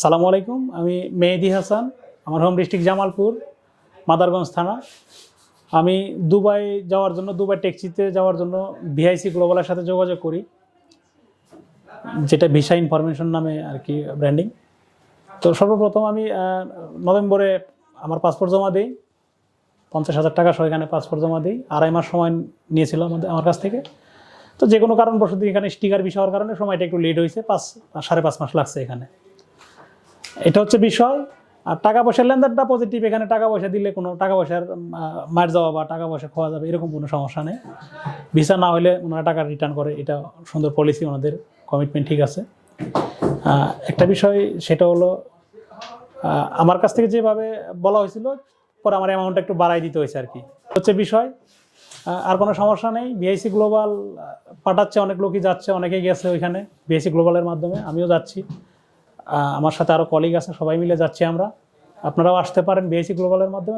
সালামু আলাইকুম, আমি মেহেদি হাসান, আমার হোম ডিস্ট্রিক্ট জামালপুর, মাদারগঞ্জ থানা। আমি দুবাই যাওয়ার জন্য, দুবাই ট্যাক্সিতে যাওয়ার জন্য ভিআইসি গ্লোবালের সাথে যোগাযোগ করি, যেটা ভিসা ইনফরমেশন নামে আর কি ব্র্যান্ডিং তো সর্বপ্রথম আমি নভেম্বরে আমার পাসপোর্ট জমা দিই, পঞ্চাশ হাজার টাকা সহ এখানে পাসপোর্ট জমা দিই, আড়াই মাস সময় নিয়েছিল আমাদের, আমার কাছ থেকে। তো যে কোনো কারণবশত এখানে স্টিকার বিষয় হওয়ার কারণে সময়টা একটু লেট হয়েছে, পাঁচ, সাড়ে পাঁচ মাস লাগছে এখানে। এটা হচ্ছে বিষয়। আর টাকা পয়সার লেনদেনটা পজিটিভ এখানে টাকা পয়সা দিলে কোনো, টাকা পয়সার মার যাওয়া বা টাকা পয়সা খাওয়া যাবে, এরকম কোনো সমস্যা নেই। ভিসা না হলে ওনারা টাকা রিটার্ন করে, এটা সুন্দর পলিসি ওনাদের কমিটমেন্ট ঠিক আছে। একটা বিষয়, সেটা হলো আমার কাছ থেকে যেভাবে বলা হয়েছিল, পরে আমার অ্যামাউন্টটা একটু বাড়াই দিতে হয়েছে আর কি। হচ্ছে বিষয় আর কোনো সমস্যা নেই। বিআইসি গ্লোবাল পাঠাচ্ছে, অনেক লোকই যাচ্ছে, অনেকেই গেছে ওইখানে বিআইসি গ্লোবালের মাধ্যমে, আমিও যাচ্ছি। আমার সাথে আরও কলিগ আছে, সবাই মিলে যাচ্ছি আমরা। আপনারাও আসতে পারেন বিএসি গ্লোবালের মাধ্যমে।